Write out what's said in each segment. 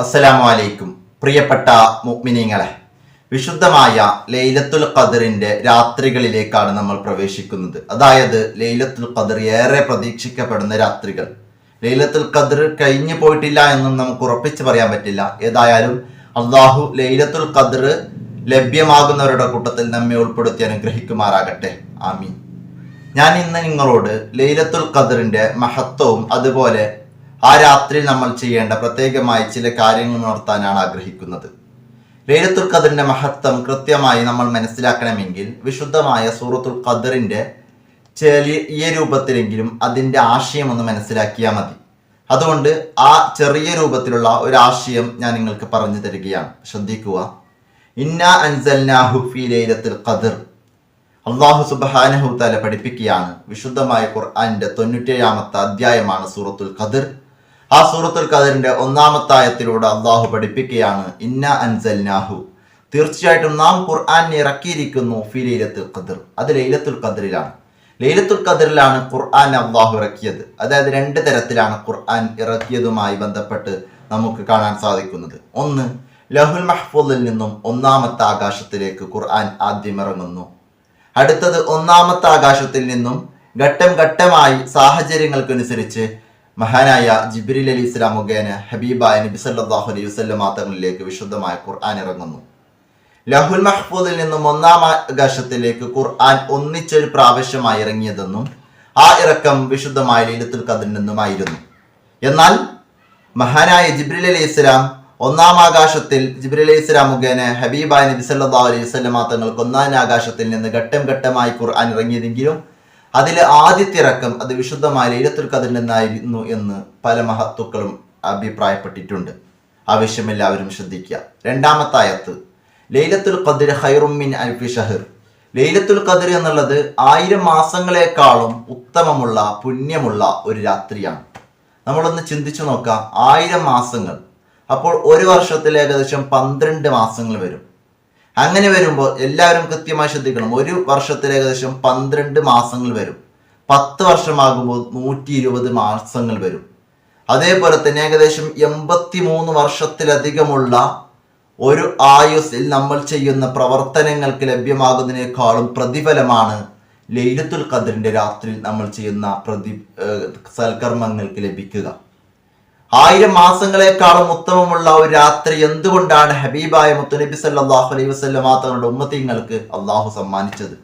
അസ്സലാമു അലൈക്കും പ്രിയപ്പെട്ട മുഗ്മിനീങ്ങളെ വിശുദ്ധമായ ലൈലത്തുൽ ഖദറിന്റെ രാത്രികളിലേക്കാണ് നമ്മൾ പ്രവേശിക്കുന്നത്. അതായത് ലൈലത്തുൽ ഖദർ ഏറെ പ്രതീക്ഷിക്കപ്പെടുന്ന രാത്രികൾ. ലൈലത്തുൽ ഖദർ കഴിഞ്ഞു പോയിട്ടില്ല എന്നും നമുക്ക് ഉറപ്പിച്ച് പറയാൻ പറ്റില്ല. ഏതായാലും അള്ളാഹു ലൈലത്തുൽ ഖദർ ലഭ്യമാകുന്നവരുടെ കൂട്ടത്തിൽ നമ്മെ ഉൾപ്പെടുത്തി അനുഗ്രഹിക്കുമാറാകട്ടെ. ആമീൻ. ഞാൻ ഇന്ന് നിങ്ങളോട് ലൈലത്തുൽ ഖദറിന്റെ മഹത്വവും അതുപോലെ ആ രാത്രി നമ്മൾ ചെയ്യേണ്ട പ്രത്യേകമായി ചില കാര്യങ്ങൾ ഉണർത്താനാണ് ആഗ്രഹിക്കുന്നത്. ലൈലത്തുൽ ഖദറിന്റെ മഹത്വം കൃത്യമായി നമ്മൾ മനസ്സിലാക്കണമെങ്കിൽ വിശുദ്ധമായ സൂറത്തുൽ ഖദറിന്റെ ചെറിയ രൂപത്തിലെങ്കിലും അതിന്റെ ആശയം ഒന്ന് മനസ്സിലാക്കിയാൽ മതി. അതുകൊണ്ട് ആ ചെറിയ രൂപത്തിലുള്ള ഒരു ആശയം ഞാൻ നിങ്ങൾക്ക് പറഞ്ഞു തരികയാണ്. ശ്രദ്ധിക്കുക. ഇന്ന അൻസൽനാഹു ലൈലത്തുൽ ഖദർ. അള്ളാഹു സുബ്ഹാനഹു തആല പഠിപ്പിക്കുകയാണ് വിശുദ്ധമായ ഖുർആന്റെ തൊണ്ണൂറ്റേഴാമത്തെ അധ്യായമാണ് സൂറത്തുൽ ഖദർ. ആ സൂറത്തുൽ ഖദറിന്റെ ഒന്നാമത്തായത്തിലൂടെ അള്ളാഹു പഠിപ്പിക്കുകയാണ് ഇന്ന അൻസൽനാഹു. തീർച്ചയായിട്ടും നാം ഖുർആാനെ ഇറക്കിയിരിക്കുന്നു ഫി ലൈലത്തുൽ ഖദർ. അത് ലൈലത്തുൽ ഖദറിലാണ്. ലൈലത്തുൽ ഖദറിലാണ് ഖുർആൻ അള്ളാഹു ഇറക്കിയത്. അതായത് രണ്ട് തരത്തിലാണ് ഖുർആൻ ഇറക്കിയതുമായി ബന്ധപ്പെട്ട് നമുക്ക് കാണാൻ സാധിക്കുന്നത്. ഒന്ന് ലഹുൽ മഹ്ഫൂദിൽ നിന്നും ഒന്നാമത്തെ ആകാശത്തിലേക്ക് ഖുർആൻ ആദ്യം ഇറങ്ങുന്നു. അടുത്തത് ഒന്നാമത്തെ ആകാശത്തിൽ നിന്നും ഘട്ടം ഘട്ടമായി സാഹചര്യങ്ങൾക്കനുസരിച്ച് മഹാനായ ജിബ്രിൽ അലി ഇസ്ലാം മുഖേന ഹബീബായ നബി സല്ലല്ലാഹു അലൈഹി വസല്ലം തങ്ങളിലേക്ക് വിശുദ്ധമായ ഖുർആൻ ഇറങ്ങുന്നു. ലഹുൽ മഹ്ഫൂദിൽ നിന്നും ഒന്നാം ആകാശത്തിലേക്ക് ഖുർആൻ ഒന്നിച്ചൊരു പ്രാവശ്യമായി ഇറങ്ങിയതെന്നും ആ ഇറക്കം വിശുദ്ധമായ ലീലത്തുൽ ഖദറിൽ നിന്നുമായിരുന്നു. എന്നാൽ മഹാനായ ജിബ്രിൽ അലി ഇസ്ലാം ഒന്നാം ആകാശത്തിൽ ജിബ്രിൽ അലൈഹി ഇസ്ലാം മുഖേന ഹബീബായ നബി സല്ലല്ലാഹു അലൈഹി വസല്ലം മാത്തങ്ങൾക്ക് ഒന്നാം ആകാശത്തിൽ നിന്ന് ഘട്ടം ഘട്ടമായി ഖുർആൻ ഇറങ്ങിയതെങ്കിലും അതിലെ ആദ്യത്തെ ഇറക്കം അത് വിശുദ്ധമായ ലൈലത്തുൽ ഖദറിൽ നായിരുന്നു എന്ന് പല മഹത്തുക്കളും അഭിപ്രായപ്പെട്ടിട്ടുണ്ട്. ആവശ്യം എല്ലാവരും ശ്രദ്ധിക്കുക. രണ്ടാമത്തെ ആയത്ത് ലൈലത്തുൽ ഖദർ ഹൈറുമിൻ അൽഫി ഷഹിർ. ലൈലത്തുൽ ഖദർ എന്നുള്ളത് ആയിരം മാസങ്ങളെക്കാളും ഉത്തമമുള്ള പുണ്യമുള്ള ഒരു രാത്രിയാണ്. നമ്മളൊന്ന് ചിന്തിച്ചു നോക്കാം. ആയിരം മാസങ്ങൾ. അപ്പോൾ ഒരു വർഷത്തിൽ ഏകദേശം പന്ത്രണ്ട് മാസങ്ങൾ വരും. അങ്ങനെ വരുമ്പോൾ എല്ലാവരും കൃത്യമായി ശ്രദ്ധിക്കണം. ഒരു വർഷത്തിൽ ഏകദേശം പന്ത്രണ്ട് മാസങ്ങൾ വരും. പത്ത് വർഷമാകുമ്പോൾ നൂറ്റി ഇരുപത് മാസങ്ങൾ വരും. അതേപോലെ തന്നെ ഏകദേശം എൺപത്തി മൂന്ന് വർഷത്തിലധികമുള്ള ഒരു ആയുസ്സിൽ നമ്മൾ ചെയ്യുന്ന പ്രവർത്തനങ്ങൾക്ക് ലഭ്യമാകുന്നതിനേക്കാളും പ്രതിഫലമാണ് ലൈലത്തുൽ ഖദറിന്റെ രാത്രിയിൽ നമ്മൾ ചെയ്യുന്ന പ്രതി സൽക്കർമ്മങ്ങൾക്ക് ലഭിക്കുക. ആയിരം മാസങ്ങളെക്കാളും ഉത്തമമുള്ള ഒരു രാത്രി എന്തുകൊണ്ടാണ് ഹബീബായ മുത്തുനബി സല്ലാഹു അലൈഹി വസല്ലം തങ്ങളുടെ ഉമ്മത്തിങ്ങൾക്ക് അള്ളാഹു സമ്മാനിച്ചത്?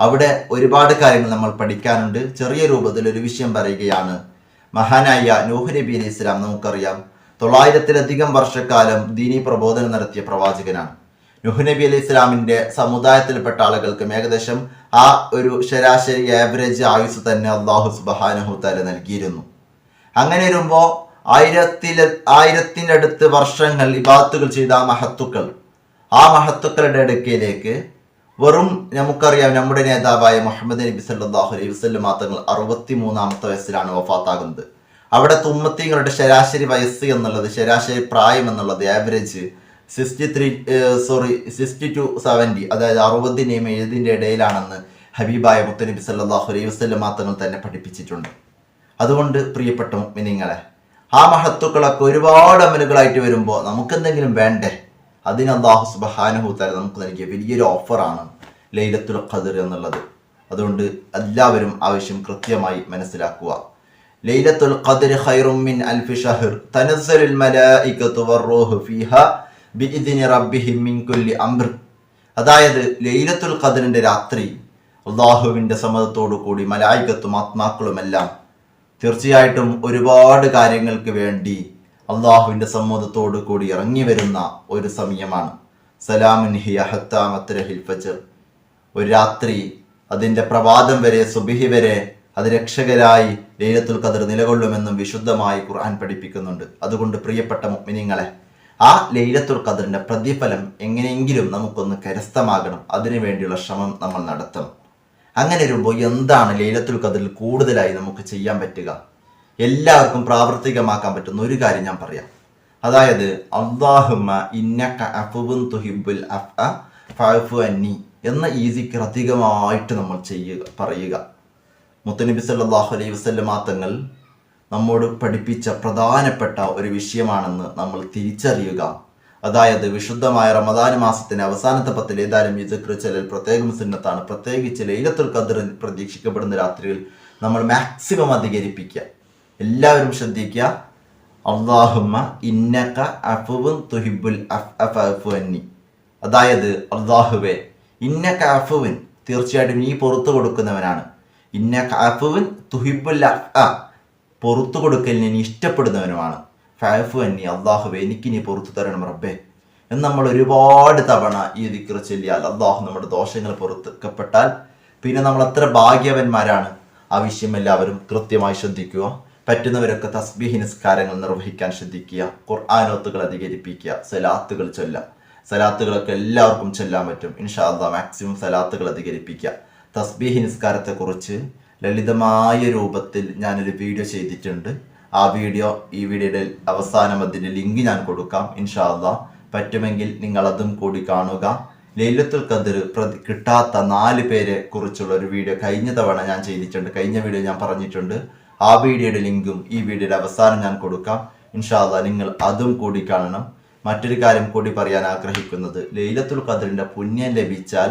അവിടെ ഒരുപാട് കാര്യങ്ങൾ നമ്മൾ പഠിക്കാനുണ്ട്. ചെറിയ രൂപത്തിൽ ഒരു വിഷയം പറയുകയാണ്. മഹാനായ നൂഹ് നബി അലൈഹി ഇസ്ലാം നമുക്കറിയാം തൊള്ളായിരത്തിലധികം വർഷക്കാലം ദീനി പ്രബോധനം നടത്തിയ പ്രവാചകനാണ്. നുഹ് നബി അലൈഹി ഇസ്ലാമിന്റെ സമുദായത്തിൽപ്പെട്ട ആളുകൾക്കും ഏകദേശം ആ ഒരു ശരാശരി ആവറേജ് ആയുസ് തന്നെ അള്ളാഹു സുബഹാനഹു തല നൽകിയിരുന്നു. അങ്ങനെ വരുമ്പോൾ ആയിരത്തില ആയിരത്തിന്റെ അടുത്ത് വർഷങ്ങൾ ഇബാത്തുകൾ ചെയ്ത ആ മഹത്തുക്കൾ. ആ മഹത്തുക്കളുടെ അടുക്കയിലേക്ക് വെറും നമുക്കറിയാം നമ്മുടെ നേതാവായ മുഹമ്മദ് നബി സല്ലാഹു അലൈഹി വസല്ലം തങ്ങൾ അറുപത്തി മൂന്നാമത്തെ വയസ്സിലാണ് വഫാത്താകുന്നത്. അവിടെ തുമ്മത്തിങ്ങളുടെ ശരാശരി വയസ്സ് എന്നുള്ളത് ശരാശരി പ്രായം എന്നുള്ളത് average sixty three sorry sixty to seventy അതായത് അറുപതിന്റെയും എഴുതിന്റെ ഇടയിലാണെന്ന് ഹബീബായ മുത്തനബി സല്ലാഹു അലൈഹി വസല്ലം തങ്ങൾ തന്നെ പഠിപ്പിച്ചിട്ടുണ്ട്. അതുകൊണ്ട് പ്രിയപ്പെട്ട മിനിങ്ങളെ ആ മഹത്തുക്കളൊക്കെ ഒരുപാട് അമലുകളായിട്ട് വരുമ്പോൾ നമുക്കെന്തെങ്കിലും വേണ്ടേ? അതിന് അള്ളാഹു സുബഹാനഹു തല നമുക്ക് നൽകിയ വലിയൊരു ഓഫറാണ് ലൈലത്തുൽ ഖദർ എന്നുള്ളത്. അതുകൊണ്ട് എല്ലാവരും ആവശ്യം കൃത്യമായി മനസ്സിലാക്കുക. ലൈലത്തുൽ ഖദർ ഖൈറും മിൻ അൽഫി ഷഹർ. തനസ്സലുൽ മലായികത്തു വറൂഹു ഫീഹ ബിഇദ്നി റബ്ബിഹിം മിൻ കുല്ലി അംർ. അതായത് ലൈലത്തുൽ ഖദറിന്റെ രാത്രി അള്ളാഹുവിന്റെ സമ്മതത്തോടു കൂടി മലായികത്തും ആത്മാക്കളുമെല്ലാം തീർച്ചയായിട്ടും ഒരുപാട് കാര്യങ്ങൾക്ക് വേണ്ടി അള്ളാഹുവിന്റെ സമ്മതത്തോടു കൂടി ഇറങ്ങി വരുന്ന ഒരു സമയമാണ്. സലാമിൻ ഒരു രാത്രി അതിന്റെ പ്രഭാതം വരെ സുബിഹി വരെ അത് രക്ഷകരായി ലൈലത്തുൽ ഖദർ നിലകൊള്ളുമെന്നും വിശുദ്ധമായി ഖുർആൻ പഠിപ്പിക്കുന്നുണ്ട്. അതുകൊണ്ട് പ്രിയപ്പെട്ട മുഅ്മിനീങ്ങളെ ആ ലൈലത്തുൽ ഖദറിന്റെ പ്രതിഫലം എങ്ങനെയെങ്കിലും നമുക്കൊന്ന് കരസ്ഥമാകണം. അതിനു വേണ്ടിയുള്ള ശ്രമം നമ്മൾ നടത്തണം. അങ്ങനെ വരുമ്പോൾ എന്താണ് ലൈലത്തുൽ ഖദറിൽ കൂടുതലായി നമുക്ക് ചെയ്യാൻ പറ്റുക? എല്ലാവർക്കും പ്രാവർത്തികമാക്കാൻ പറ്റുന്ന ഒരു കാര്യം ഞാൻ പറയാം. അതായത് എന്ന ഈ അധികമായിട്ട് നമ്മൾ ചെയ്യുക പറയുക. മുത്തനബി സല്ലാഹു അലൈഹി വസല്ലമ തങ്ങൾ നമ്മോട് പഠിപ്പിച്ച പ്രധാനപ്പെട്ട ഒരു വിഷയമാണെന്ന് നമ്മൾ തിരിച്ചറിയുക. അതായത് വിശുദ്ധമായ റമദാൻ മാസത്തിന്റെ അവസാനത്തെ പത്തിൽ ഏതായാലും ഈ ദിക്ർ ചെല്ലൽ പ്രത്യേകം സുന്നത്താണ്. പ്രത്യേകിച്ച് ലൈലത്തുൽ ഖദർ പ്രതീക്ഷിക്കപ്പെടുന്ന രാത്രിയിൽ നമ്മൾ മാക്സിമം അധികരിപ്പിക്കുക. എല്ലാവരും ശ്രദ്ധിക്കുക. അള്ളാഹുമ്മ ഇന്നക അഫുവും തുഹിബുൽ അഫ് അതായത് അള്ളാഹുവെ ഇന്നക അഫുവിൻ തീർച്ചയായിട്ടും നീ പുറത്തു കൊടുക്കുന്നവനാണ്. ഇന്നക അഫുവിൻ തുഹിബുൽ അഫ് പുറത്തു കൊടുക്കലിന് നീ ഇഷ്ടപ്പെടുന്നവനുമാണ്. ഫാഫു എന്നി അള്ളാഹുബെ എനിക്ക് നീ പുറത്തു തരണം റബ്ബേ. എന്ന് നമ്മൾ ഒരുപാട് തവണ ഈ ദിക്ർ ചൊല്ലിയാൽ അള്ളാഹു നമ്മുടെ ദോഷങ്ങൾ പുറത്തുക്കപ്പെട്ടാൽ പിന്നെ നമ്മൾ അത്ര ഭാഗ്യവന്മാരാണ്. ആ വിഷയം എല്ലാവരും കൃത്യമായി ശ്രദ്ധിക്കുക. പറ്റുന്നവരൊക്കെ തസ്ബീഹി നിസ്കാരങ്ങൾ നിർവഹിക്കാൻ ശ്രദ്ധിക്കുക. ഖുർആാനോത്തുകൾ അധികരിപ്പിക്കുക. സലാത്തുകൾ ചൊല്ലാം. സലാത്തുകളൊക്കെ എല്ലാവർക്കും ചൊല്ലാൻ പറ്റും. ഇൻഷാ മാക്സിമം സലാത്തുകൾ അധികരിപ്പിക്കുക. തസ്ബീഹി നിസ്കാരത്തെക്കുറിച്ച് ലളിതമായ രൂപത്തിൽ ഞാനൊരു വീഡിയോ ചെയ്തിട്ടുണ്ട്. ആ വീഡിയോ ഈ വീഡിയോയുടെ അവസാനം അതിന്റെ ലിങ്ക് ഞാൻ കൊടുക്കാം ഇൻഷാല്ല പറ്റുമെങ്കിൽ നിങ്ങൾ അതും കൂടി കാണുക. ലൈലത്തുൽ ഖദർ പ്രതി കിട്ടാത്ത നാല് പേരെ കുറിച്ചുള്ള ഒരു വീഡിയോ കഴിഞ്ഞ തവണ ഞാൻ ചെയ്തിട്ടുണ്ട് കഴിഞ്ഞ വീഡിയോ ഞാൻ പറഞ്ഞിട്ടുണ്ട്. ആ വീഡിയോയുടെ ലിങ്കും ഈ വീഡിയോയുടെ അവസാനം ഞാൻ കൊടുക്കാം. ഇൻഷാല്ല നിങ്ങൾ അതും കൂടി കാണണം. മറ്റൊരു കാര്യം കൂടി പറയാൻ ആഗ്രഹിക്കുന്നത് ലൈലത്തുൽ ഖദറിന്റെ പുണ്യം ലഭിച്ചാൽ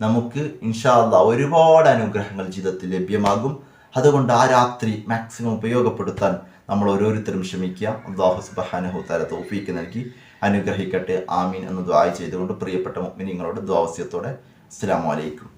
നമുക്ക് ഇൻഷാല്ല ഒരുപാട് അനുഗ്രഹങ്ങൾ ജീവിതത്തിൽ ലഭ്യമാകും. അതുകൊണ്ട് ആ രാത്രി മാക്സിമം ഉപയോഗപ്പെടുത്താൻ നമ്മൾ ഓരോരുത്തരും ശ്രമിക്കുക അള്ളാഹു സുബഹാനഹു താല തോഫീക്ക് നൽകി അനുഗ്രഹിക്കട്ടെ. ആമീൻ എന്ന് ദ്വായ ചെയ്തുകൊണ്ട് പ്രിയപ്പെട്ട മുഗ്മിനിങ്ങളോട് ദ്വാവസ്യത്തോടെ അസ്സാം വലൈക്കും